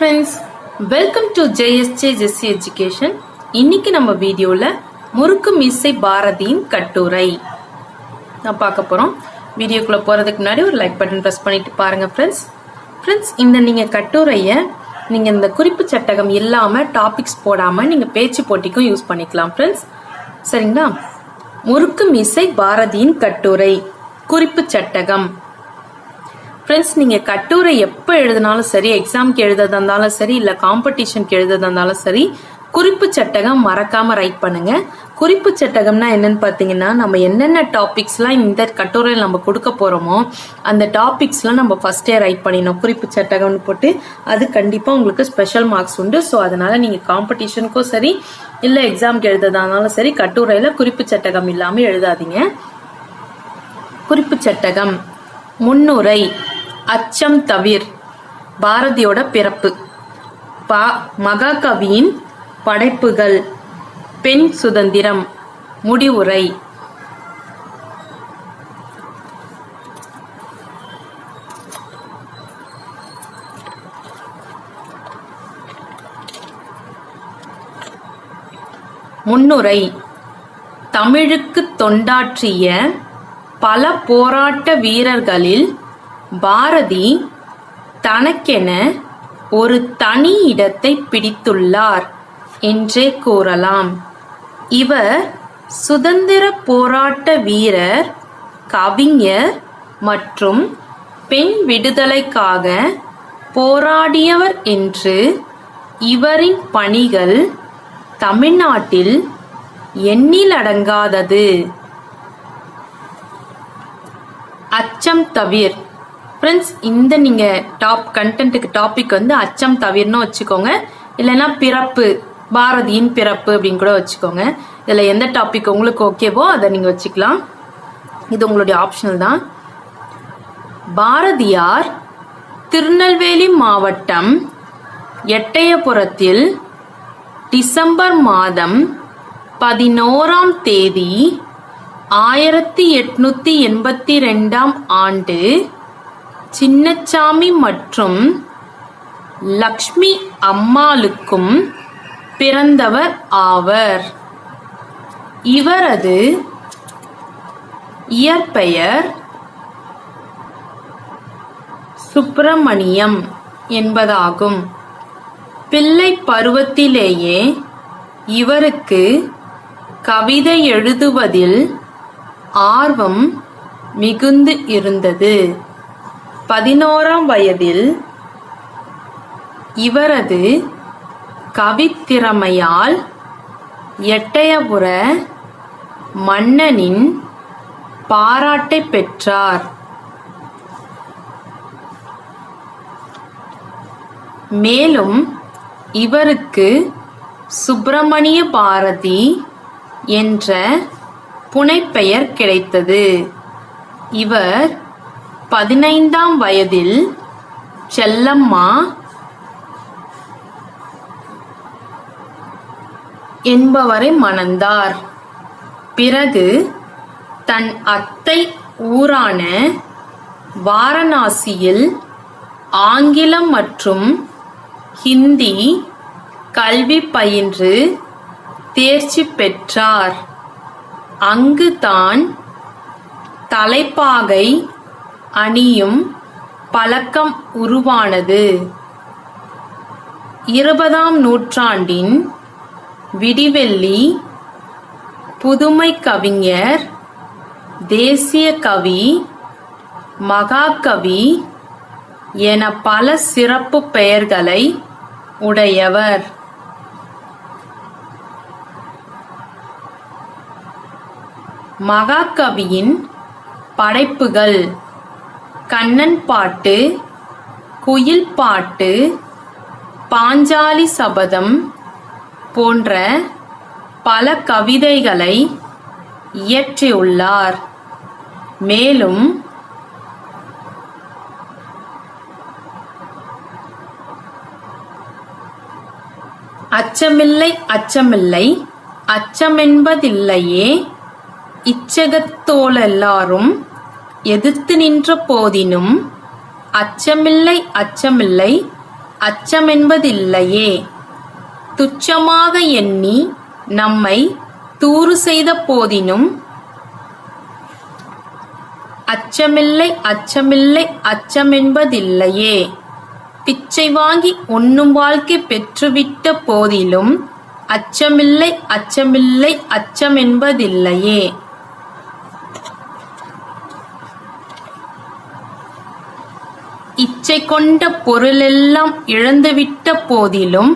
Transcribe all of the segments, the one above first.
Friends welcome to JSJ Jessie education இன்னைக்கு நம்ம வீடியோவில் முறுக்கு மீசை பாரதியின் கட்டுரை. நான் பார்க்க போகிறோம் வீடியோக்குள்ளே போகிறதுக்கு முன்னாடி ஒரு லைக் பட்டன் ப்ரெஸ் பண்ணிட்டு பாருங்கள் ஃப்ரெண்ட்ஸ் ஃப்ரெண்ட்ஸ் இந்த நீங்கள் கட்டுரையை நீங்கள் இந்த குறிப்பு சட்டகம் இல்லாமல் டாபிக்ஸ் போடாமல் நீங்கள் பேச்சு போட்டிக்கும் யூஸ் பண்ணிக்கலாம் ஃப்ரெண்ட்ஸ் சரிங்களா? முறுக்கு மீசை பாரதியின் கட்டுரை குறிப்பு சட்டகம். ஃப்ரெண்ட்ஸ் நீங்கள் கட்டுரை எப்போ எழுதினாலும் சரி எக்ஸாம்க்கு எழுதுறதா இருந்தாலும் சரி இல்லை காம்படிஷனுக்கு எழுதுறதா இருந்தாலும் சரி குறிப்பு சட்டகம் மறக்காம ரைட் பண்ணுங்க. குறிப்பு சட்டகம்னா என்னன்னு பார்த்தீங்கன்னா நம்ம என்னென்ன டாபிக்ஸ்லாம் இந்த கட்டுரையில் நம்ம கொடுக்க போகிறோமோ அந்த டாபிக்ஸ்லாம் நம்ம ஃபஸ்ட்டே ரைட் பண்ணிடணும். குறிப்பு சட்டகம்னு போட்டு அது கண்டிப்பாக உங்களுக்கு ஸ்பெஷல் மார்க்ஸ் உண்டு. ஸோ அதனால் நீங்கள் காம்படிஷனுக்கும் சரி இல்லை எக்ஸாம்க்கு எழுதுறதானாலும் இருந்தாலும் சரி கட்டுரையில் குறிப்பு சட்டகம் இல்லாமல் எழுதாதீங்க. குறிப்பு சட்டகம் முன்னுரை. அச்சம் தவிர் பாரதியோட பிறப்பு. பா மகாகவியின் படைப்புகள். பெண் சுதந்திரம் முடிவுரை. முன்னுரை. தமிழுக்கு தொண்டாற்றிய பல போராட்ட வீரர்களில் பாரதி தனக்கென ஒரு தனி இடத்தை பிடித்துள்ளார் என்றே கூறலாம். இவர் சுதந்திர போராட்ட வீரர் கவிஞர் மற்றும் பெண் விடுதலைக்காக போராடியவர் என்று இவரின் பணிகள் தமிழ்நாட்டில் எண்ணிலடங்காதது. அச்சம் தவிர். ஃப்ரெண்ட்ஸ் இந்த நீங்கள் டாப் கண்டென்ட்டுக்கு டாபிக் வந்து அச்சம் தவிர்னு வச்சுக்கோங்க. இல்லைன்னா பிறப்பு பாரதியின் பிறப்பு அப்படின்னு கூட வச்சுக்கோங்க. இதில் எந்த டாபிக் உங்களுக்கு ஓகேவோ அதை நீங்கள் வச்சுக்கலாம். இது உங்களுடைய ஆப்ஷனல் தான். பாரதியார் திருநெல்வேலி மாவட்டம் எட்டயபுரத்தில் டிசம்பர் மாதம் பதினோராம் தேதி ஆயிரத்தி எட்நூத்தி எண்பத்தி ரெண்டாம் ஆண்டு சின்னச்சாமி மற்றும் லக்ஷ்மி அம்மாளுக்கும் பிறந்தவர் ஆவர். இவரது இயற்பெயர் சுப்பிரமணியம் என்பதாகும். பிள்ளை பருவத்திலேயே இவருக்கு கவிதை எழுதுவதில் ஆர்வம் மிகுந்து இருந்தது. பதினோராம் வயதில் இவரது கவித்திறமையால் எட்டயபுர மன்னனின் பாராட்டை பெற்றார். மேலும் இவருக்கு சுப்பிரமணிய பாரதி என்ற புனைப்பெயர் கிடைத்தது. இவர் பதினைந்தாம் வயதில் செல்லம்மா என்பவரை மணந்தார். பிறகு தன் அத்தை ஊரான வாரணாசியில் ஆங்கிலம் மற்றும் ஹிந்தி கல்வி பயின்று தேர்ச்சி பெற்றார். அங்கு தான் தலைப்பாகை அணியும் பழக்கம் உருவானது. இருபதாம் நூற்றாண்டின் விடிவெள்ளி புதுமை கவிஞர் தேசிய கவி மகாகவி என பல சிறப்பு பெயர்களை உடையவர். மகாகவியின் படைப்புகள் கண்ணன் பாட்டு குயில் பாட்டு பாஞ்சாலி சபதம் போன்ற பல கவிதைகளை இயற்றியுள்ளார். மேலும் அச்சமில்லை அச்சமில்லை அச்சமென்பதில்லையே இச்சகத்தோலெல்லாரும் எதிர்த்து நின்ற போதினும் அச்சமில்லை அச்சமில்லை அச்சமென்பதில்லையே. துச்சமாக எண்ணி நம்மை தூறு செய்த போதினும் அச்சமில்லை அச்சமில்லை அச்சமென்பதில்லையே. பிச்சை வாங்கி உண்ணும் வாழ்க்கை பெற்றுவிட்ட போதிலும் அச்சமில்லை அச்சமில்லை அச்சமென்பதில்லையே. இச்சை கொண்ட பொருளெல்லாம் இழந்துவிட்ட போதிலும்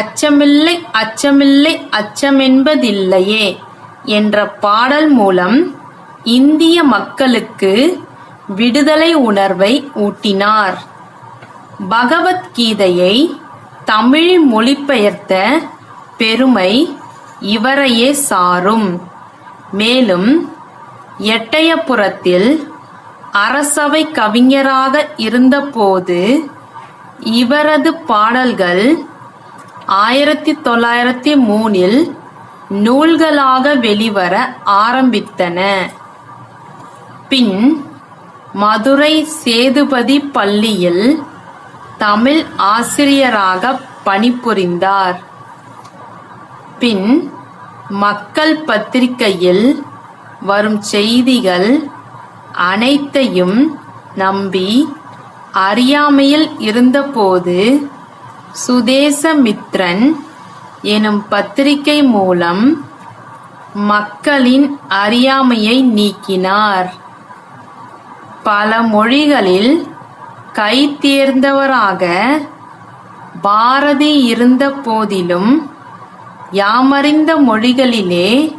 அச்சமில்லை அச்சமில்லை அச்சமென்பதில்லையே என்ற பாடல் மூலம் இந்திய மக்களுக்கு விடுதலை உணர்வை ஊட்டினார். பகவத்கீதையை தமிழில் மொழிபெயர்த்த பெருமை இவரையே சாரும். மேலும் எட்டயபுரத்தில் அரசவை கவிஞராக இருந்தபோது இவரது பாடல்கள் ஆயிரத்தி தொள்ளாயிரத்தி மூனில் நூல்களாக வெளிவர ஆரம்பித்தன. பின் மதுரை சேதுபதி பள்ளியில் தமிழ் ஆசிரியராக பணிபுரிந்தார். பின் மக்கள் பத்திரிகையில் வரும் செய்திகள் அனைத்தையும் நம்பி அறியாமையில் இருந்தபோது சுதேசமித்ரன் எனும் பத்திரிகை மூலம் மக்களின் அறியாமையை நீக்கினார். பல மொழிகளில் கை தேர்ந்தவராக பாரதி இருந்த போதிலும் யாமறிந்த மொழிகளிலே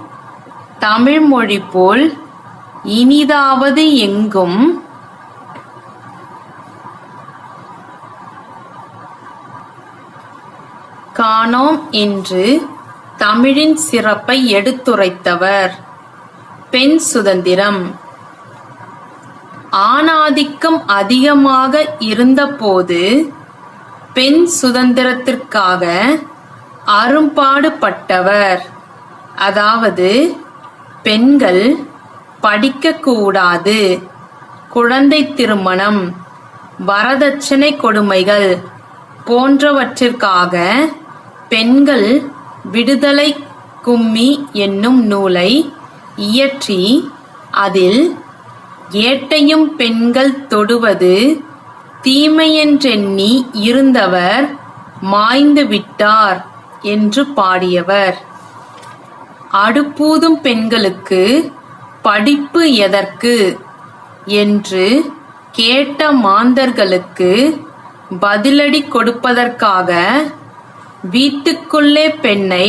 தமிழ் மொழி போல் இனிதாவது எங்கும் காணோம் என்று தமிழின் சிறப்பை எடுத்துரைத்தவர். பெண் சுதந்திரம். ஆணாதிக்கம் அதிகமாக இருந்தபோது பெண் சுதந்திரத்திற்காக அரும்பாடுபட்டவர். அதாவது பெண்கள் படிக்கக்கூடாது. குழந்தை திருமணம் வரதட்சணை கொடுமைகள் போன்றவற்றிற்காக பெண்கள் விடுதலை கும்மி என்னும் நூலை இயற்றி அதில் ஏட்டையும் பெண்கள் தொடுவது தீமையென்றெண்ணி இருந்தவர் மாய்ந்து விட்டார் என்று பாடியவர். அடுப்பூதும் பெண்களுக்கு படிப்பு எதற்கு? என்று கேட்ட மாந்தர்களுக்கு பதிலடி கொடுப்பதற்காக வீட்டுக்குள்ளே பெண்ணை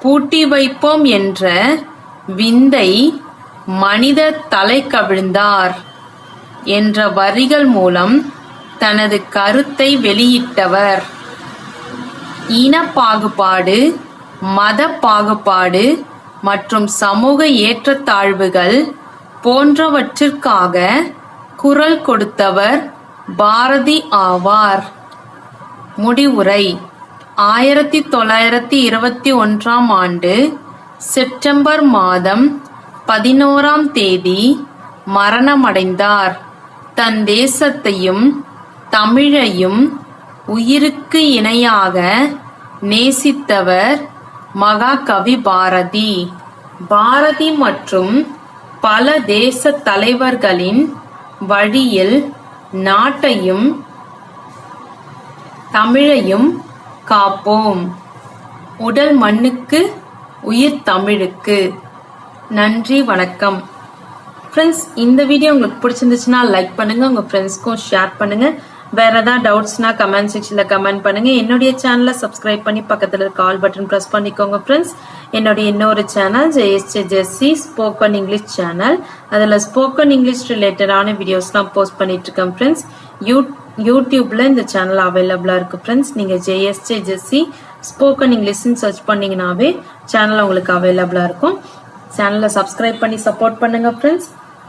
பூட்டி வைப்போம் என்ற விந்தை மனித தலை கவிழ்ந்தார் என்ற வரிகள் மூலம் தனது கருத்தை வெளியிட்டவர். இன பாகுபாடு மத பாகுபாடு மற்றும் சமூக ஏற்றத்தாழ்வுகள் போன்றவற்றிற்காக குரல் கொடுத்தவர் பாரதி ஆவார். முடிவுரை. ஆயிரத்தி தொள்ளாயிரத்தி இருபத்தி ஒன்றாம் ஆண்டு செப்டம்பர் மாதம் பதினோராம் தேதி மரணமடைந்தார். தன் தேசத்தையும் தமிழையும் உயிருக்கு இணையாக நேசித்தவர் மகாகவி பாரதி. பாரதி மற்றும் பல தேச தலைவர்களின் வழியில் நாட்டையும் தமிழையும் காப்போம். உடல் மண்ணுக்கு உயிர் தமிழுக்கு. நன்றி வணக்கம். ஃப்ரெண்ட்ஸ் இந்த வீடியோ உங்களுக்கு பிடிச்சிருந்துச்சுன்னா லைக் பண்ணுங்க உங்க ஃப்ரெண்ட்ஸ்க்கும் ஷேர் பண்ணுங்க. வேற ஏதாவது டவுட்ஸ்னா கமெண்ட் செக்ஷன்ல கமெண்ட் பண்ணுங்க. என்னுடைய சேனலை சப்ஸ்கிரைப் பண்ணி பக்கத்துல இருக்க ஆல் பட்டன் ப்ரெஸ் பண்ணிக்கோங்க ஃப்ரெண்ட்ஸ் என்னுடைய இன்னொரு channel JST Jessie spoken English channel அதில் ஸ்போக்கன் இங்கிலீஷ் ரிலேட்டடான வீடியோஸ்லாம் போஸ்ட் பண்ணிட்டு இருக்கேன் ஃப்ரெண்ட்ஸ் யூ யூடியூப்ல இந்த சேனல் அவைலபிளா இருக்கு ஃப்ரெண்ட்ஸ் நீங்க ஜெயஸ்டி ஜெஸ்சி ஸ்போக்கன் இங்கிலீஷ்னு சர்ச் பண்ணீங்கன்னாவே சேனல் உங்களுக்கு அவைலபிளா இருக்கும். சேனலை சப்ஸ்கிரைப் பண்ணி சப்போர்ட் பண்ணுங்க friends